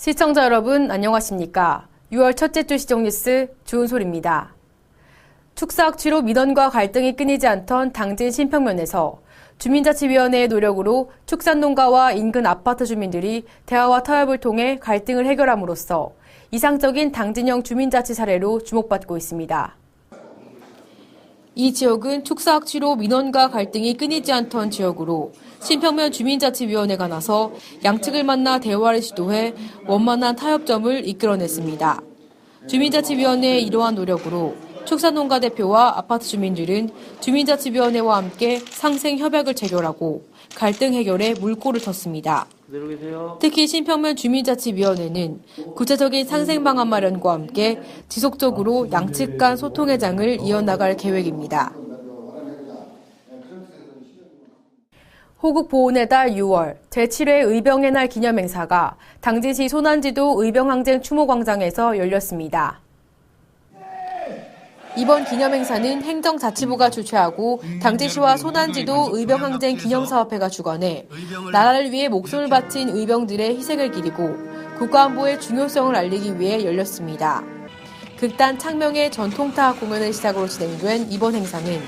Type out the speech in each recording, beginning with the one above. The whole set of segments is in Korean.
시청자 여러분 안녕하십니까? 6월 첫째 주 시정 뉴스 주은솔입니다. 축사학취로 민원과 갈등이 끊이지 않던 당진 신평면에서 주민자치위원회의 노력으로 축산 농가와 인근 아파트 주민들이 대화와 타협을 통해 갈등을 해결함으로써 이상적인 당진형 주민자치 사례로 주목받고 있습니다. 이 지역은 축사학취로 민원과 갈등이 끊이지 않던 지역으로 신평면 주민자치위원회가 나서 양측을 만나 대화를 시도해 원만한 타협점을 이끌어냈습니다. 주민자치위원회의 이러한 노력으로 축산농가 대표와 아파트 주민들은 주민자치위원회와 함께 상생 협약을 체결하고 갈등 해결에 물꼬를 텄습니다. 특히 신평면 주민자치위원회는 구체적인 상생 방안 마련과 함께 지속적으로 양측 간 소통의 장을 이어나갈 계획입니다. 호국 보훈의 달 6월 제7회 의병의 날 기념 행사가 당진시 소난지도 의병항쟁 추모광장에서 열렸습니다. 이번 기념행사는 행정자치부가 주최하고 당진시와 소난지도 의병항쟁 기념사업회가 주관해 나라를 위해 목숨을 바친 의병들의 희생을 기리고 국가안보의 중요성을 알리기 위해 열렸습니다. 극단 창명의 전통타 공연을 시작으로 진행된 이번 행사는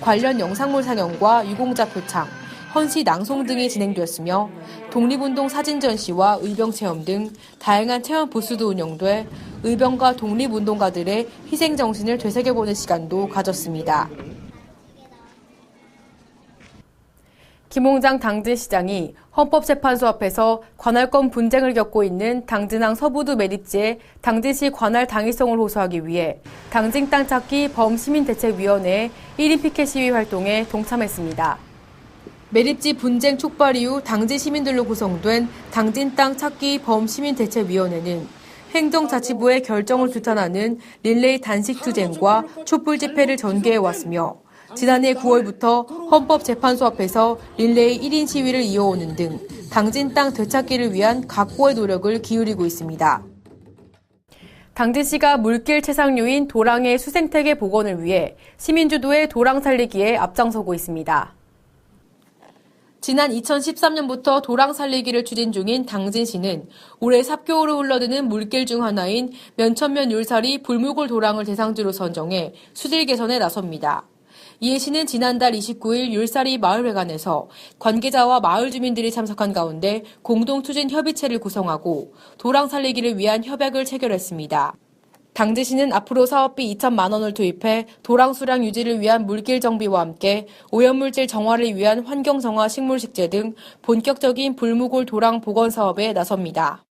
관련 영상물 상영과 유공자 표창, 헌시 낭송 등이 진행되었으며 독립운동 사진 전시와 의병 체험 등 다양한 체험 부스도 운영돼 의병과 독립운동가들의 희생 정신을 되새겨보는 시간도 가졌습니다. 김홍장 당진시장이 헌법재판소 앞에서 관할권 분쟁을 겪고 있는 당진항 서부두 매립지의 당진시 관할 당위성을 호소하기 위해 당진 땅 찾기 범시민대책위원회 1인 피켓 시위 활동에 동참했습니다. 매립지 분쟁 촉발 이후 당진 시민들로 구성된 당진 땅 찾기 범시민대책위원회는 행정자치부의 결정을 규탄하는 릴레이 단식 투쟁과 촛불 집회를 전개해 왔으며 지난해 9월부터 헌법재판소 앞에서 릴레이 1인 시위를 이어오는 등 당진 땅 되찾기를 위한 각고의 노력을 기울이고 있습니다. 당진시가 물길 최상류인 도랑의 수생태계 복원을 위해 시민주도의 도랑 살리기에 앞장서고 있습니다. 지난 2013년부터 도랑 살리기를 추진 중인 당진시는 올해 삽교로 흘러드는 물길 중 하나인 면천면 율사리 불무골 도랑을 대상지로 선정해 수질 개선에 나섭니다. 이해 씨는 지난달 29일 율사리 마을회관에서 관계자와 마을 주민들이 참석한 가운데 공동 추진 협의체를 구성하고 도랑 살리기를 위한 협약을 체결했습니다. 당진시는 앞으로 사업비 2천만 원을 투입해 도랑 수량 유지를 위한 물길 정비와 함께 오염물질 정화를 위한 환경 정화 식물 식재 등 본격적인 불무골 도랑 복원 사업에 나섭니다.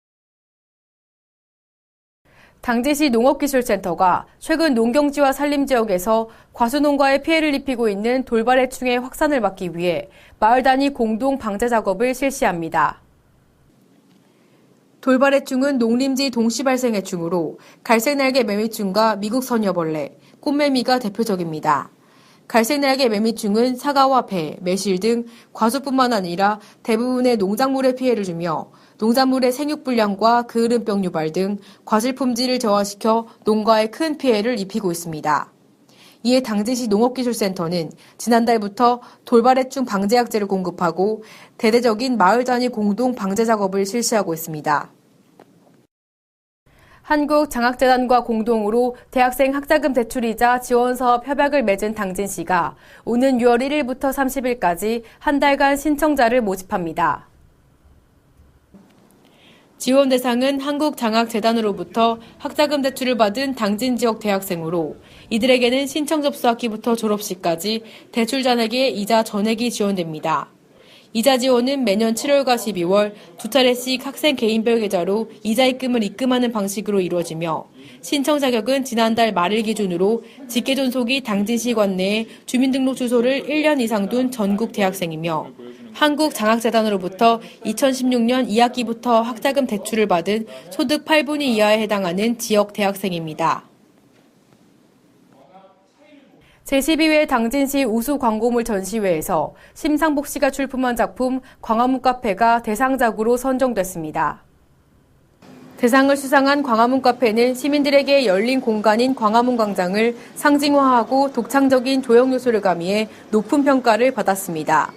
당진시 농업기술센터가 최근 농경지와 산림지역에서 과수농가에 피해를 입히고 있는 돌발 해충의 확산을 막기 위해 마을 단위 공동 방제 작업을 실시합니다. 돌발해충은 농림지 동시 발생 해충으로 갈색날개 매미충과 미국 선여벌레, 꽃매미가 대표적입니다. 갈색날개 매미충은 사과와 배, 매실 등 과수뿐만 아니라 대부분의 농작물에 피해를 주며 농작물의 생육불량과 그을음병 유발 등 과실 품질을 저하시켜 농가에 큰 피해를 입히고 있습니다. 이에 당진시 농업기술센터는 지난달부터 돌발해충 방제약제를 공급하고 대대적인 마을 단위 공동 방제 작업을 실시하고 있습니다. 한국장학재단과 공동으로 대학생 학자금 대출이자 지원사업 협약을 맺은 당진시가 오는 6월 1일부터 30일까지 한 달간 신청자를 모집합니다. 지원 대상은 한국장학재단으로부터 학자금 대출을 받은 당진 지역 대학생으로 이들에게는 신청 접수 학기부터 졸업 시까지 대출 잔액의 이자 전액이 지원됩니다. 이자 지원은 매년 7월과 12월 두 차례씩 학생 개인별 계좌로 이자 입금을 입금하는 방식으로 이루어지며 신청 자격은 지난달 말일 기준으로 직계 존속이 당진시 관내에 주민등록 주소를 1년 이상 둔 전국 대학생이며 한국장학재단으로부터 2016년 2학기부터 학자금 대출을 받은 소득 8분위 이하에 해당하는 지역 대학생입니다. 제12회 당진시 우수 광고물 전시회에서 심상복 씨가 출품한 작품 광화문 카페가 대상작으로 선정됐습니다. 대상을 수상한 광화문 카페는 시민들에게 열린 공간인 광화문 광장을 상징화하고 독창적인 조형 요소를 가미해 높은 평가를 받았습니다.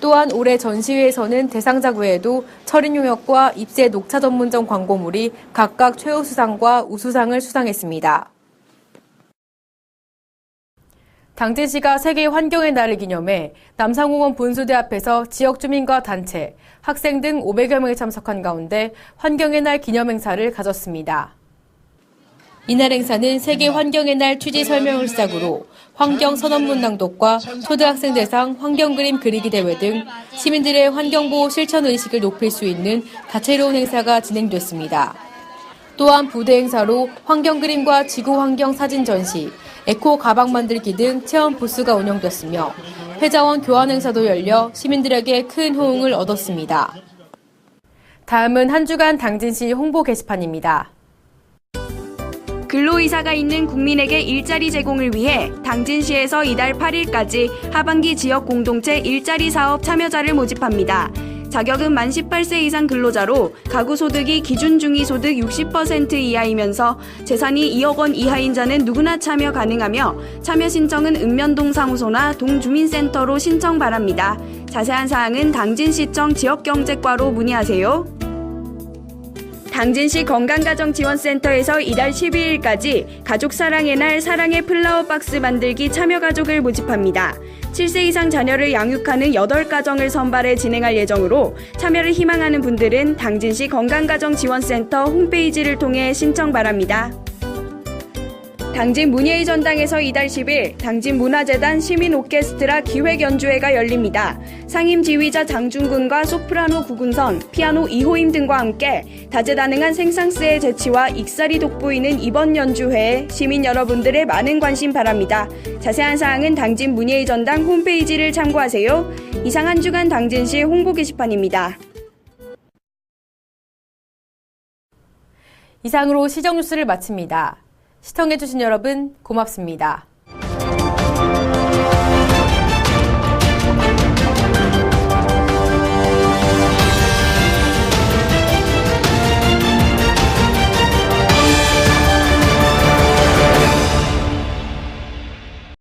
또한 올해 전시회에서는 대상작 외에도 철인 용역과 입새 녹차 전문점 광고물이 각각 최우수상과 우수상을 수상했습니다. 당진시가 세계 환경의 날을 기념해 남상공원 본수대 앞에서 지역 주민과 단체, 학생 등 500여 명이 참석한 가운데 환경의 날 기념 행사를 가졌습니다. 이날 행사는 세계 환경의 날 취지 설명을 시작으로 환경 선언문 낭독과 초등학생 대상 환경 그림 그리기 대회 등 시민들의 환경보호 실천 의식을 높일 수 있는 다채로운 행사가 진행됐습니다. 또한 부대 행사로 환경 그림과 지구 환경 사진 전시, 에코 가방 만들기 등 체험 부스가 운영됐으며 회자원 교환 행사도 열려 시민들에게 큰 호응을 얻었습니다. 다음은 한 주간 당진시 홍보 게시판입니다. 근로의사가 있는 국민에게 일자리 제공을 위해 당진시에서 이달 8일까지 하반기 지역 공동체 일자리 사업 참여자를 모집합니다. 자격은 만 18세 이상 근로자로 가구 소득이 기준 중위 소득 60% 이하이면서 재산이 2억 원 이하인 자는 누구나 참여 가능하며 참여 신청은 읍면동 사무소나 동주민센터로 신청 바랍니다. 자세한 사항은 당진시청 지역경제과로 문의하세요. 당진시 건강가정지원센터에서 이달 12일까지 가족사랑의 날 사랑의 플라워 박스 만들기 참여 가족을 모집합니다. 7세 이상 자녀를 양육하는 8가정을 선발해 진행할 예정으로 참여를 희망하는 분들은 당진시 건강가정지원센터 홈페이지를 통해 신청 바랍니다. 당진 문예의 전당에서 이달 10일 당진 문화재단 시민 오케스트라 기획 연주회가 열립니다. 상임 지휘자 장중근과 소프라노 구군선, 피아노 이호임 등과 함께 다재다능한 생상스의 재치와 익살이 돋보이는 이번 연주회에 시민 여러분들의 많은 관심 바랍니다. 자세한 사항은 당진 문예의 전당 홈페이지를 참고하세요. 이상 한 주간 당진시 홍보 게시판입니다. 이상으로 시정 뉴스를 마칩니다. 시청해주신 여러분 고맙습니다.